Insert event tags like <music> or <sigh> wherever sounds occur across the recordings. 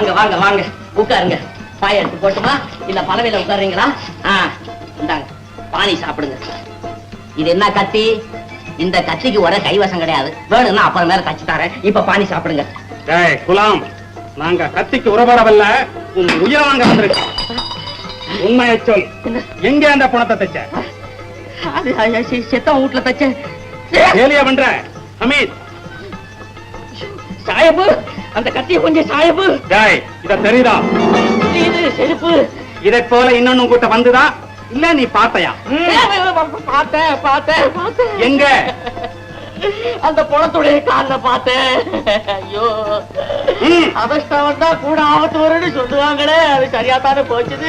வாங்க வாங்க வாங்க. உட்காருங்க. பாய எடுத்து போட்டுமா? இல்ல பலவையில உட்காருங்களா ஆ இந்தாங்க. பானி சாப்பிடுங்க. இது என்ன கத்தி? இந்த கத்திக்கு ஒரே கைவசம் கிடையாது. வேணும்னா அப்புறம் மேல தச்சு தரேன். இப்ப பானி சாப்பிடுங்க. குலாம். நாங்க கத்திக்கு உறவரவல்ல உன் உயிரை வாங்க வந்திருக்கோம். உண்மையை சொல். எங்க அந்த பணத்தை தைச்ச? அது, அது, செ- செத்தவன் வீட்டுல தச்சேன். பண்ற அமீத் சாயபு அந்த கத்திய கொஞ்சம் சாயபு டேய் இத தெரியுதா? இது செருப்பு. இதை போல இன்னொன்னு கூட்ட வந்துதா? இல்ல நீ பார்த்தையா? பார்த்தேன் பார்த்தேன். பார்த்தேன். எங்க? அந்த பணத்துடைய கால்ல பார்த்தேன். ஐயோ. அவஸ்தான் வந்தா கூட ஆபத்து வரும்னு சொல்லுவாங்களே அது சரியா தானே போச்சுது.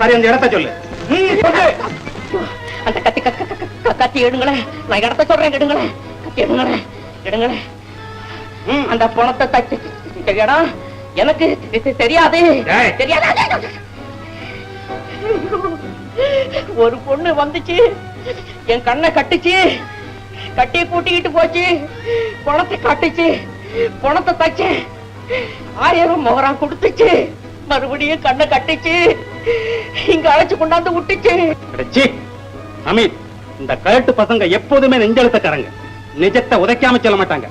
சரி அந்த இடத்த சொல்லு. ம், சொல்லு. அந்த கத்தி கத்தி எடுங்களேன் நான் இடத்த சொல்றேன் எடுங்களேன் கத்தி எடுங்களேன் எடுங்களேன். அந்த பணத்தை தச்சு எனக்கு தெரியாது. தெரியாது. ஒரு பொண்ணு வந்துச்சு. என் கண்ணை கட்டுச்சு. கட்டி கூட்டிக்கிட்டு போச்சு. பணத்தை கட்டுச்சு. பணத்தை தச்சேன் ஆயிரம் முகரம் கொடுத்துச்சு. மறுபடியும் கண்ணை கட்டுச்சு. இங்க அழைச்சு கொண்டாந்து விட்டுச்சு. அமீத் இந்த கழட்டு பசங்க எப்போதுமே நெஞ்செழுத்தக்காரங்க. நிஜத்தை உதைக்காம சொல்ல மாட்டாங்க.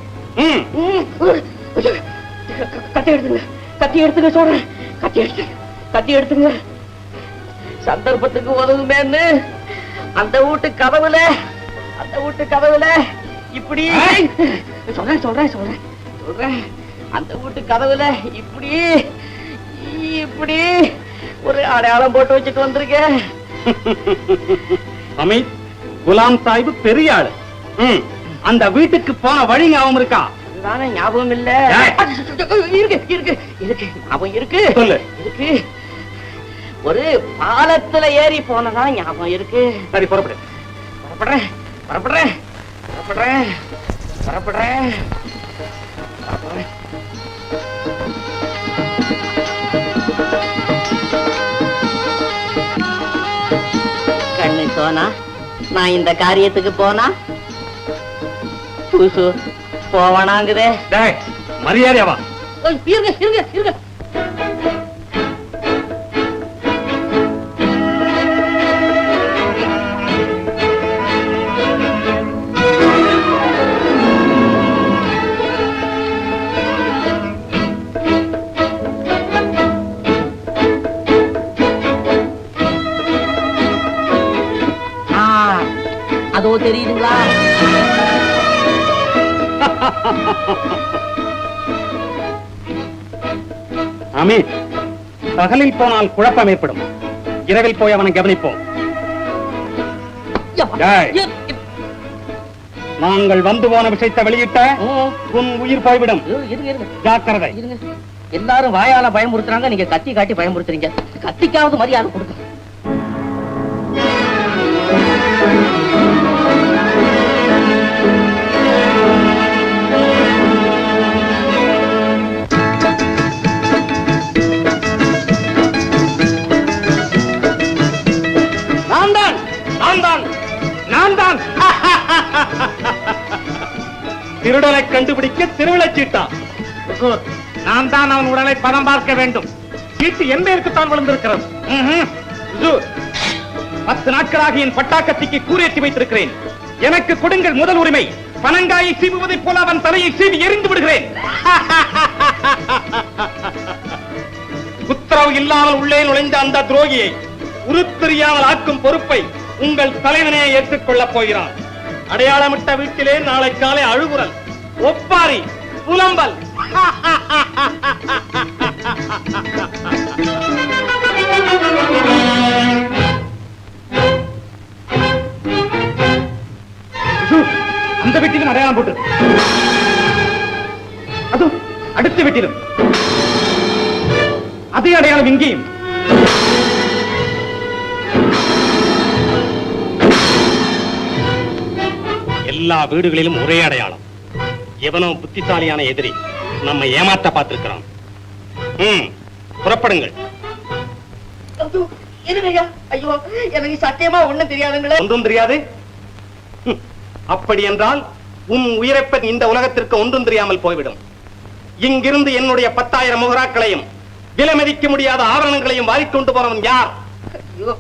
கத்தி எடுத்துங்க. கத்தி எடுத்துங்க சொல்றேன் கத்தி எடுத்து கத்தி எடுத்துங்க. சந்தர்ப்பத்துக்கு உதவுமேன்னு அந்த வீட்டு கதவுல அந்த வீட்டு கதவுல இப்படி! சொல்றேன் சொல்றேன் சொல்றேன். சொல்றேன். அந்த வீட்டு கதவுல இப்படி இப்படி ஒரு அடையாளம் போட்டு வச்சுட்டு வந்திருக்கேன். அமீத் குலாம் சாஹிப் பெரிய ஆளு. ம். அந்த வீட்டுக்கு போன வழி ஞாபகம் இருக்கா? அதுதானே ஞாபகம் இல்ல! இருக்கு இருக்கு இருக்கு. ஞாபகம் இருக்கு. சொல்லு. இருக்கு. ஒரு பாலத்துல ஏறி போனதா ஞாபகம் இருக்கு. சரி புறப்படு. புறப்படுறேன் புறப்படுறேன் புறப்படுறேன் புறப்படுறேன். கண்ணு சோனா நான் இந்த காரியத்துக்கு போனா புசு போவனாங்குதே. டேய் மரியாதையா வா. இருங்க இருங்க இருங்க. அதோ தெரியுதுங்களா? அமீத் பகலில் போனால் குழப்பம் ஏற்படும் இரவில் போய் அவனை கவனிப்போம் நாங்கள் வந்து போன விஷயத்தை வெளியிட்ட. உன் உயிர் போய்விடும். ஜாக்கிரதை. எல்லாரும் வாயால பயமுறுத்துறாங்க நீங்க கத்தி காட்டி பயமுறுத்துறீங்க. கத்திக்காவது மரியாதை கொடுங்க. திருடனை கண்டுபிடிக்க திருவிழச் சீட்டா. நான் தான் அவன் உடலை பதம் பார்க்க வேண்டும். சீட்டு என் பேருக்குத்தான் விழுந்திருக்கிறது. பத்து நாட்களாக என் பட்டாக்கத்திக்கு கூரேற்றி வைத்திருக்கிறேன். எனக்கு கொடுங்கள் முதல் உரிமை. பனங்காயை சீவுவதைப் போல அவன் தலையை சீவி எரிந்து விடுகிறேன். <laughs> உத்தரவு இல்லாமல் உள்ளே நுழைந்த அந்த துரோகியை உருத்தெரியாமல் ஆக்கும் பொறுப்பை உங்கள் தலைவனே ஏற்றுக்கொள்ளப் போகிறான். அடையாளமிட்ட வீட்டிலே நாளை காலை அழுகுரல். ஒப்பாரி புலம்பல். அந்த வீட்டிலும் அடையாளம் போட்டு. அது அடுத்த வீட்டிலும் அதே அடையாளம் இங்கேயும். எல்லா வீடுகளிலும் ஒரே அடையாளம். எவனோ புத்திசாலியான எதிரி நம்ம ஏமாத்த பார்த்திருக்கிறான். ம் புறப்படுங்கள். ஐயோ, எனக்கு சத்தியமா ஒண்ணும் தெரியாதுங்களே. ஒன்றும் தெரியாது. ஹம், அப்படி என்றால் உன் உயிரைப்பன் இந்த உலகத்திற்கு ஒன்றும் தெரியாமல் போய்விடும். இங்கிருந்து என்னுடைய பத்தாயிரம் முகராக்களையும் விலை மதிக்க முடியாத ஆபரணங்களையும் வாரிக்கொண்டு போனவன் யார்? ஐயோ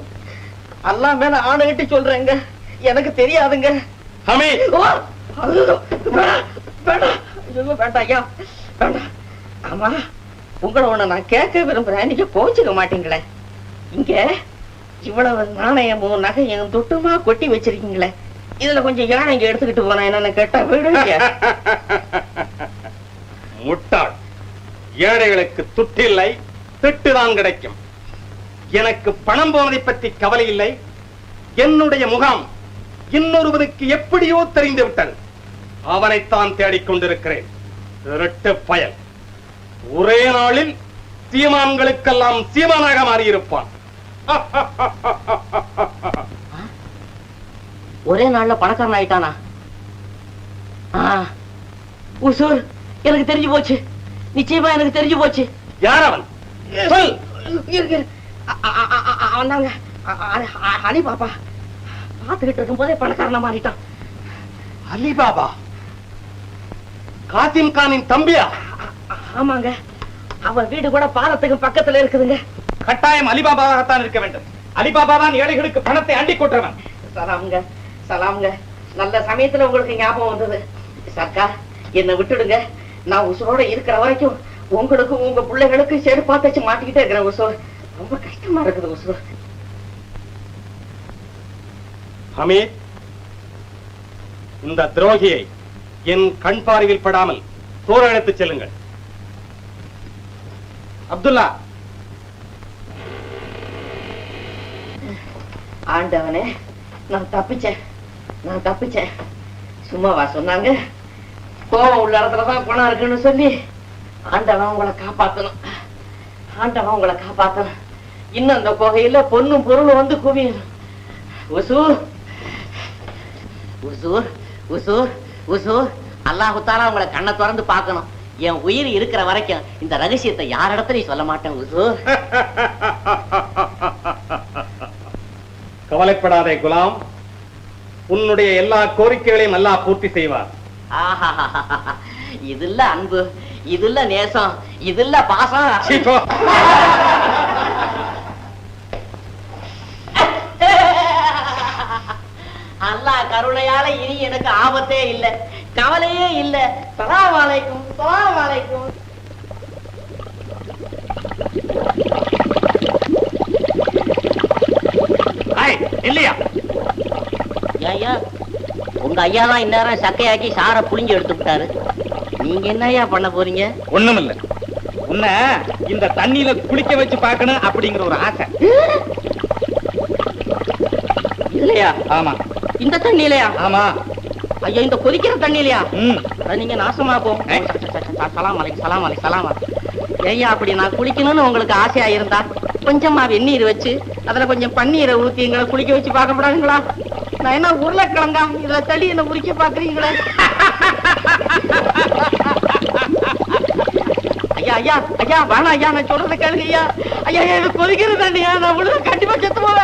அல்லா மேல ஆணையிட்டு சொல்றேங்க. எனக்கு தெரியாதுங்க. ஹமீத்! ஓ, வேண்டாம் ஐயா. வேண்டாம். ஆமா உங்களை ஒண்ணு நான் கேட்க விரும்புறேன். நீங்க கோச்சுக்க மாட்டீங்களே. இங்க இவ்வளவு நாணயமும் நகையும் துட்டுமா கொட்டி வச்சிருக்கீங்களே. இதுல கொஞ்சம் யானைங்க எடுத்துக்கிட்டு போனா என்னன்னு கேட்டா வீடு முட்டாள். ஏழைகளுக்கு துட்டில்லை திட்டுதான் கிடைக்கும். எனக்கு பணம் போனதை பற்றி கவலை இல்லை. என்னுடைய முகாம் இன்னொருவருக்கு எப்படியோ தெரிந்து விட்டது. அவனைத்தான் தேடிக் கொண்டிருக்கிறேன். திருட்டு பயல். ஒரே நாளில் சீமான்களுக்கெல்லாம் சீமானாக மாறியிருப்பான். <laughs> ஒரே நாள்ல பணக்காரன் ஆயிட்டானா? உசூர் எனக்கு தெரிஞ்சு போச்சு. நிச்சயமா எனக்கு தெரிஞ்சு போச்சு. யார் அவன்? சொல். இருக்கு அவனாங்க அலி பாப்பா. பாத்துக்கிட்டு இருக்கும் போதே பணக்காரனா மாறிட்டான். அலிபாபா காசிம் கானின் தம்பியா? ஆமாங்க. அவன் வீடு கூட பாலத்துக்கு பக்கத்துல இருக்குதுங்க. கட்டாயம் அலிபாபாவாகத்தான் இருக்க வேண்டும். அலிபாபா தான் ஏழைகளுக்கு பணத்தை அண்டி கொற்றவன் சலாமுங்க சலாமுங்க. நல்ல சமயத்துல உங்களுக்கு ஞாபகம் வந்தது. சர்க்கார் என்னை விட்டுடுங்க. நான் உசுரோட இருக்கிற வரைக்கும் உங்களுக்கும் உங்க பிள்ளைகளுக்கும் செருப்பா தச்சு மாட்டிக்கிட்டே இருக்கிறேன் உசூர். ரொம்ப கஷ்டமா இருக்குது உசூர். ஹமீத் இந்த துரோகியை என் கண் பார்வையில் படாமல் தூர செல்லுங்கள். அப்துல்லா. ஆண்டவனே நான் தப்பிச்சேன். நான் தப்பிச்சேன். சும்மாவா சொன்னாங்க? கோவம் உள்ள இடத்துலதான் குணம் இருக்குன்னு சொல்லி ஆண்டவன் உங்களை காப்பாத்தணும். ஆண்டவன் உங்களை காப்பாத்தணும். இன்னும் அந்த குகையில பொண்ணும் பொருளும் வந்து குவியணும் உசூர். உசூர். உசூர். உசூர் அல்லாஹு தாலா உங்களை கண்ணை திறந்து பார்க்கணும். என் உயிர் இருக்கிற வரைக்கும் இந்த ரகசியத்தை யாரிடத்துலயும் சொல்ல மாட்டேன் உசூர். <laughs> கவலைப்படாதே குலாம். உன்னுடைய எல்லா கோரிக்கைகளையும் அல்லாஹ் பூர்த்தி செய்வார். இதுல்ல அன்பு இதுல்ல நேசம் இதுல்ல பாசம். <laughs> அல்லாஹ் கருணையால இனி எனக்கு ஆபத்தே இல்ல கவலையே இல்ல. சலாம் அலைக்கும் சலாம் அலைக்கும். ஐய், இல்லையா? ஐயா உங்க ஐயா தான் இந்நேரம் சக்கையாக்கி சாரை புளிஞ்சு எடுத்து விட்டாரு. நீங்க என்ன ஐயா பண்ண போறீங்க? ஒண்ணுமில்ல. உன்னை இந்த தண்ணியில குளிக்க வச்சு பார்க்கணும் அப்படிங்கிற ஒரு ஆசை. இல்லையா? ஆமா. இந்த தண்ணியிலையா? ஆமா. ஐயா இந்த கொதிக்கிற தண்ணியிலையா? நீங்க நாசமா போ. ஏய். சலாம் அலைக்கு சலாம் அலைக்கு சலாம் ஐயா அப்படி நான் குளிக்கணும்னு உங்களுக்கு ஆசையா இருந்தா கொஞ்சமா வெந்நீர் வச்சு அதுல கொஞ்சம் பன்னீரை ஊத்தி எங்களை குளிக்க வச்சு பார்க்க கூடாதுங்களா நான் என்ன உருளைக்கிழங்கா? இதுல தள்ளி என்ன உரிக்க பாக்குறீங்களே ஐயா ஐயா ஐயா வேணாம் ஐயா நான் சொல்றத கேளுங்க ஐயா. ஐயா கொதிக்கிற தண்ணியா? நான் விழுத கண்டிப்பா செத்து போவேன்.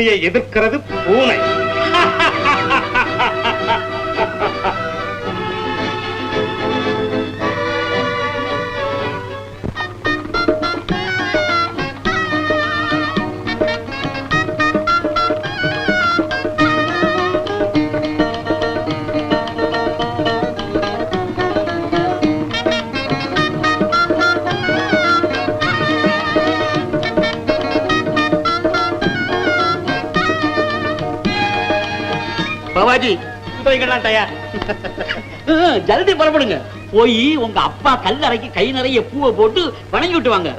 புலியை எதிர்க்கிறது பூனை. பாபாஜி குதிரைகள்லாம் தயார். ஜல்தி புறப்படுங்க. போய் உங்க அப்பா கல்லறைக்கு கை நிறைய பூவை போட்டு வணங்கி விட்டு வாங்க